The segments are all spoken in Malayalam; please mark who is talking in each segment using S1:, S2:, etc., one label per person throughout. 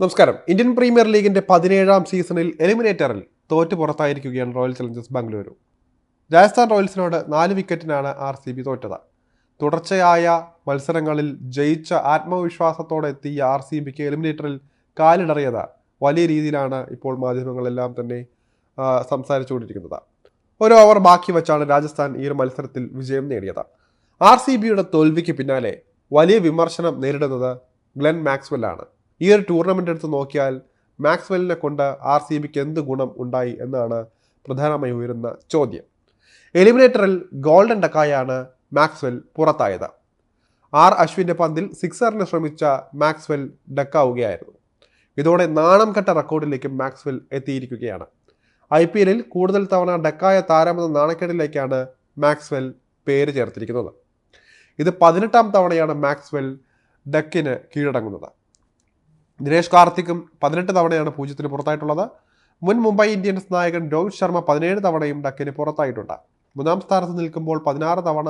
S1: നമസ്കാരം. ഇന്ത്യൻ പ്രീമിയർ ലീഗിന്റെ പതിനേഴാം സീസണിൽ എലിമിനേറ്ററിൽ തോറ്റു പുറത്തായിരിക്കുകയാണ് റോയൽ ചലഞ്ചേഴ്സ് ബാംഗ്ലൂരു രാജസ്ഥാൻ റോയൽസിനോട് നാല് വിക്കറ്റിനാണ് ആർ സി ബി തോറ്റത്. തുടർച്ചയായ മത്സരങ്ങളിൽ ജയിച്ച ആത്മവിശ്വാസത്തോടെ എത്തിയ ആർ സി ബിക്ക് എലിമിനേറ്ററിൽ കാലിടറിയത് വലിയ രീതിയിലാണ് ഇപ്പോൾ മാധ്യമങ്ങളെല്ലാം തന്നെ സംസാരിച്ചുകൊണ്ടിരിക്കുന്നത്. ഒരു ഓവർ ബാക്കി വെച്ചാണ് രാജസ്ഥാൻ ഈ ഒരു മത്സരത്തിൽ വിജയം നേടിയത്. ആർ സി ബിയുടെ തോൽവിക്ക് പിന്നാലെ വലിയ വിമർശനം നേരിടുന്നത് ഗ്ലെൻ മാക്സ്വെൽ ആണ് ഈ ഒരു ടൂർണമെന്റ് എടുത്ത് നോക്കിയാൽ മാക്സ്വെല്ലിനെ കൊണ്ട് ആർ സി ബിക്ക് എന്ത് ഗുണം ഉണ്ടായി എന്നാണ് പ്രധാനമായി ഉയരുന്ന ചോദ്യം. എലിമിനേറ്ററിൽ ഗോൾഡൻ ഡക്കായാണ് മാക്സ്വെൽ പുറത്തായത്. ആർ അശ്വിന്റെ പന്തിൽ സിക്സറിനെ ശ്രമിച്ച മാക്സ്വെൽ ഡക്കാവുകയായിരുന്നു. ഇതോടെ നാണം കെട്ട റെക്കോർഡിലേക്ക് മാക്സ്വെൽ എത്തിയിരിക്കുകയാണ്. ഐ പി എല്ലിൽ കൂടുതൽ തവണ ഡക്കായ താരമെന്ന നാണക്കേടിലേക്കാണ് മാക്സ്വെൽ പേര് ചേർത്തിരിക്കുന്നത്. ഇത് പതിനെട്ടാം തവണയാണ് മാക്സ്വെൽ ഡക്കിന് കീഴടങ്ങുന്നത്. ദിനേഷ് കാർത്തിക്കും പതിനെട്ട് തവണയാണ് പൂജ്യത്തിന് പുറത്തായിട്ടുള്ളത്. മുൻ മുംബൈ ഇന്ത്യൻസ് നായകൻ രോഹിത് ശർമ്മ പതിനേഴ് തവണയും ഡക്കിന് പുറത്തായിട്ടുണ്ട്. മൂന്നാം സ്ഥാനത്ത് നിൽക്കുമ്പോൾ പതിനാറ് തവണ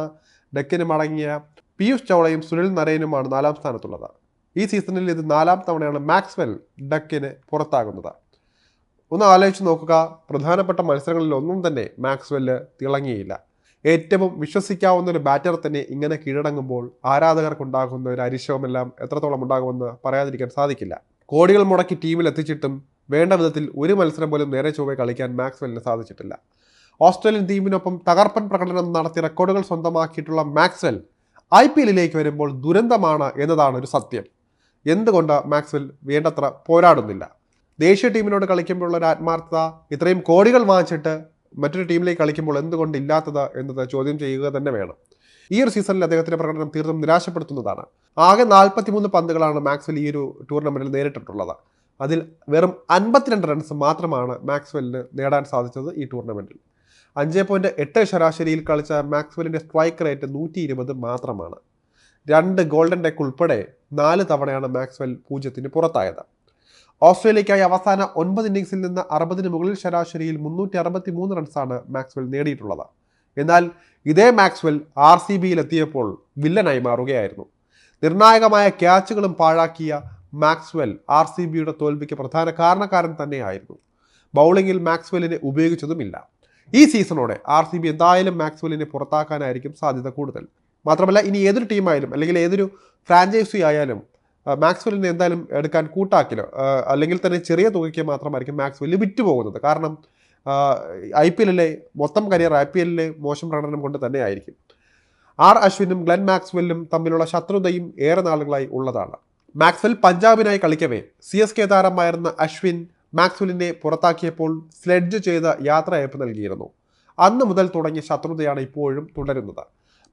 S1: ഡക്കിന് മടങ്ങിയ പീയൂഷ് ചൗളയും സുനിൽ നരേനുമാണ് നാലാം സ്ഥാനത്തുള്ളത്. ഈ സീസണിൽ ഇത് നാലാം തവണയാണ് മാക്സ്വെൽ ഡക്കിന് പുറത്താകുന്നത്. ഒന്ന് ആലോചിച്ച് നോക്കുക പ്രധാനപ്പെട്ട മത്സരങ്ങളിൽ ഒന്നും തന്നെ മാക്സ്വെല്ല് തിളങ്ങിയില്ല. ഏറ്റവും വിശ്വസിക്കാവുന്ന ഒരു ബാറ്റർ തന്നെ ഇങ്ങനെ കീഴടങ്ങുമ്പോൾ ആരാധകർക്കുണ്ടാകുന്ന ഒരു അരിശവുമെല്ലാം എത്രത്തോളം ഉണ്ടാകുമെന്ന് പറയാതിരിക്കാൻ സാധിക്കില്ല. കോടികൾ മുടക്കി ടീമിൽ എത്തിച്ചിട്ടും വേണ്ട വിധത്തിൽ ഒരു മത്സരം പോലും നേരെ ചൊവ്വെ കളിക്കാൻ മാക്സ്വെല്ലിന് സാധിച്ചിട്ടില്ല. ഓസ്ട്രേലിയൻ ടീമിനൊപ്പം തകർപ്പൻ പ്രകടനം നടത്തി റെക്കോർഡുകൾ സ്വന്തമാക്കിയിട്ടുള്ള മാക്സ്വെൽ ഐ പി എല്ലിലേക്ക് വരുമ്പോൾ ദുരന്തമാണ് എന്നതാണ് ഒരു സത്യം. എന്തുകൊണ്ട് മാക്സ്വെൽ വേണ്ടത്ര പോരാടുന്നില്ല? ദേശീയ ടീമിനോട് കളിക്കുമ്പോഴുള്ള ഒരു ആത്മാർത്ഥത ഇത്രയും കോടികൾ വാങ്ങിച്ചിട്ട് മറ്റൊരു ടീമിലേക്ക് കളിക്കുമ്പോൾ എന്തുകൊണ്ട് ഇല്ലാത്തത് എന്നത് ചോദ്യം ചെയ്യുക തന്നെ വേണം. ഈ ഒരു സീസണിൽ അദ്ദേഹത്തിന്റെ പ്രകടനം തീർത്തും നിരാശപ്പെടുത്തുന്നതാണ്. ആകെ നാൽപ്പത്തിമൂന്ന് പന്തുകളാണ് മാക്സ്വെൽ ഈ ഒരു ടൂർണമെന്റിൽ നേരിട്ടിട്ടുള്ളത്. അതിൽ വെറും അൻപത്തിരണ്ട് റൺസ് മാത്രമാണ് മാക്സ്വെല്ലിന് നേടാൻ സാധിച്ചത് ഈ ടൂർണമെന്റിൽ. അഞ്ച് പോയിന്റ് എട്ട് ശരാശരിയിൽ കളിച്ച മാക്സ്വെല്ലിന്റെ സ്ട്രൈക്ക് റേറ്റ് നൂറ്റി ഇരുപത് മാത്രമാണ്. രണ്ട് ഗോൾഡൻ ഡെക്ക് ഉൾപ്പെടെ നാല് തവണയാണ് മാക്സ്വെൽ പൂജ്യത്തിന് പുറത്തായത്. ഓസ്ട്രേലിയക്കായി അവസാന ഒൻപത് ഇന്നിംഗ്സിൽ നിന്ന് അറുപതിന് മുകളിൽ ശരാശരിയിൽ മുന്നൂറ്റി അറുപത്തി മൂന്ന് റൺസാണ് മാക്സ്വെൽ നേടിയിട്ടുള്ളത്. എന്നാൽ ഇതേ മാക്സ്വെൽ ആർ സി ബിയിൽ എത്തിയപ്പോൾ വില്ലനായി മാറുകയായിരുന്നു. നിർണായകമായ ക്യാച്ചുകളും പാഴാക്കിയ മാക്സ്വെൽ ആർ സി ബിയുടെ തോൽവിക്ക് പ്രധാന കാരണക്കാരൻ തന്നെയായിരുന്നു. ബൗളിങ്ങിൽ മാക്സ്വെല്ലിനെ ഉപയോഗിച്ചതുമില്ല. ഈ സീസണോടെ ആർ സി ബി എന്തായാലും മാക്സ്വെല്ലിനെ പുറത്താക്കാനായിരിക്കും സാധ്യത കൂടുതൽ. മാത്രമല്ല ഇനി ഏതൊരു ടീമായാലും അല്ലെങ്കിൽ ഏതൊരു ഫ്രാഞ്ചൈസി ആയാലും മാക്സ്വെല്ലിനെ എന്തായാലും എടുക്കാൻ കൂട്ടാക്കില്ല. അല്ലെങ്കിൽ തന്നെ ചെറിയ തുകയ്ക്ക് മാത്രമായിരിക്കും മാക്സ്വെല്ല് വിറ്റുപോകുന്നത് കാരണം ഐ പി എല്ലിലെ മൊത്തം കരിയർ ഐ പി എല്ലിലെ മോശം പ്രകടനം കൊണ്ട് തന്നെ ആയിരിക്കും. ആർ അശ്വിനും ഗ്ലെൻ മാക്സ്വെല്ലും തമ്മിലുള്ള ശത്രുതയും ഏറെ നാളുകളായി ഉള്ളതാണ്. മാക്സ്വെൽ പഞ്ചാബിനായി കളിക്കവേ. സി എസ് കെ താരമായിരുന്ന അശ്വിൻ മാക്സ്വെല്ലിനെ പുറത്താക്കിയപ്പോൾ സ്ലെഡ്ജ് ചെയ്ത യാത്രയയപ്പ് നൽകിയിരുന്നു. അന്ന് മുതൽ തുടങ്ങിയ ശത്രുതയാണ് ഇപ്പോഴും തുടരുന്നത്.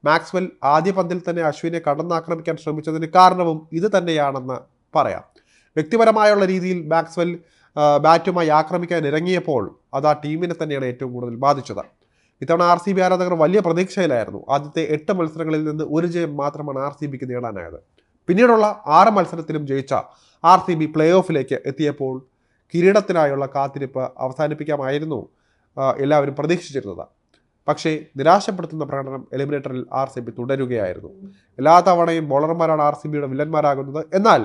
S1: മാക്സ്വെൽ ആദ്യ പന്തിൽ തന്നെ അശ്വിനെ കടന്നാക്രമിക്കാൻ ശ്രമിച്ചതിന് കാരണവും ഇത് തന്നെയാണെന്ന് പറയാം. വ്യക്തിപരമായുള്ള രീതിയിൽ മാക്സ്വെൽ ബാറ്റുമായി ആക്രമിക്കാൻ ഇറങ്ങിയപ്പോൾ അത് ആ ടീമിനെ തന്നെയാണ് ഏറ്റവും കൂടുതൽ ബാധിച്ചത്. ഇത്തവണ ആർ സി ബി ആരാധകർ വലിയ പ്രതീക്ഷയിലായിരുന്നു. ആദ്യത്തെ എട്ട് മത്സരങ്ങളിൽ നിന്ന് ഒരു ജയം മാത്രമാണ് ആർ സി ബിക്ക് നേടാനായത്. പിന്നീടുള്ള ആറ് മത്സരത്തിലും ജയിച്ച ആർ സി ബി പ്ലേ ഓഫിലേക്ക് എത്തിയപ്പോൾ കിരീടത്തിനായുള്ള കാത്തിരിപ്പ് അവസാനിപ്പിക്കാമായിരുന്നു എല്ലാവരും പ്രതീക്ഷിച്ചിരുന്നത്. പക്ഷേ നിരാശപ്പെടുത്തുന്ന പ്രകടനം എലിമിനേറ്ററിൽ ആർ സി ബി തുടരുകയായിരുന്നു. എല്ലാ തവണയും ബോളർമാരാണ് ആർ സി ബിയുടെ വില്ലന്മാരാകുന്നത്. എന്നാൽ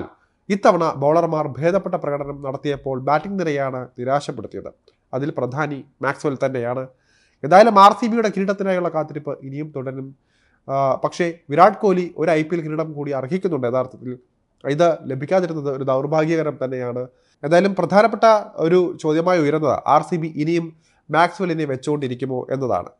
S1: ഇത്തവണ ബോളർമാർ ഭേദപ്പെട്ട പ്രകടനം നടത്തിയപ്പോൾ ബാറ്റിംഗ് നിരയാണ് നിരാശപ്പെടുത്തിയത്. അതിൽ പ്രധാനി മാക്സ്വെൽ തന്നെയാണ്. എന്തായാലും ആർ സി ബിയുടെ കിരീടത്തിനായുള്ള കാത്തിരിപ്പ് ഇനിയും തുടരും. പക്ഷേ വിരാട് കോഹ്ലി ഒരു ഐ പി എൽ കിരീടം കൂടി അർഹിക്കുന്നുണ്ട് യഥാർത്ഥത്തിൽ. ഇത് ലഭിക്കാതിരുന്നത് ഒരു ദൗർഭാഗ്യകരം തന്നെയാണ്. എന്തായാലും പ്രധാനപ്പെട്ട ഒരു ചോദ്യമായി ഉയരുന്നത് ആർ സി ബി ഇനിയും മാക്സ്വെല്ലിനെ വെച്ചുകൊണ്ടിരിക്കുമോ എന്നതാണ്.